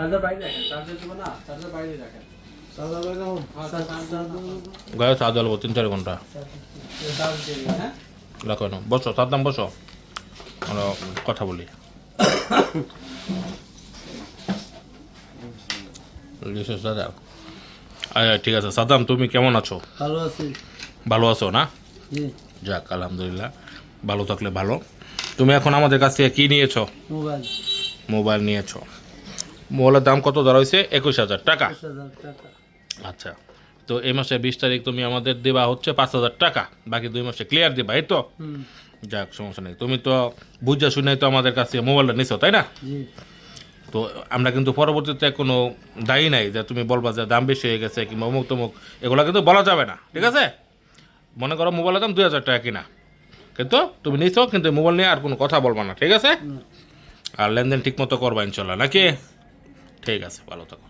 Charger বাইরে রাখেন charger দেবো না চার্জার বাইরে রাখেন। সাদা বাইরে হোক হ্যাঁ, গায়ে চা জ্বলবো তিন চার ঘণ্টা। হ্যাঁ? রাখো না বসো সাদ্দাম বসো। আমরা কথা বলি। দাদা। আচ্ছা ঠিক আছে। সাদ্দাম তুমি কেমন আছো? ভালো আছি। ভালো আছো না? যাক আলহামদুলিল্লাহ। ভালো থাকলে ভালো। তুমি এখন আমাদের কাছ থেকে কী নিয়েছো? মোবাইল। মোবাইল নিয়েছো। মোবাইলের দাম কত ধরা হয়েছে? একুশ হাজার টাকা। দশ হাজার টাকা। আচ্ছা তো এই মাসে বিশ তারিখ তুমি আমাদের দেবা হচ্ছে পাঁচ হাজার টাকা বাকি দুই মাসে ক্লিয়ার দিবা এই তো? যাক সমস্যা নেই। তুমি তো বুঝা শুনে তো আমাদের কাছে মোবাইলটা নিছো তাই না? তো আমরা কিন্তু পরবর্তীতে কোনো দায়ী নাই যে তুমি বলবা যে দাম বেশি হয়ে গেছে কিংবা অমুক তমুক এগুলো কিন্তু বলা যাবে না ঠিক আছে? মনে করো মোবাইলের দাম দুই হাজার টাকা কিনা। কিন্তু তুমি নিছো কিন্তু মোবাইল নিয়ে আর কোনো কথা বলবা না ঠিক আছে? আর লেনদেন ঠিক মতো করবা ইনশাল্লাহ নাকি? ঠিক আছে ভালো থাকো।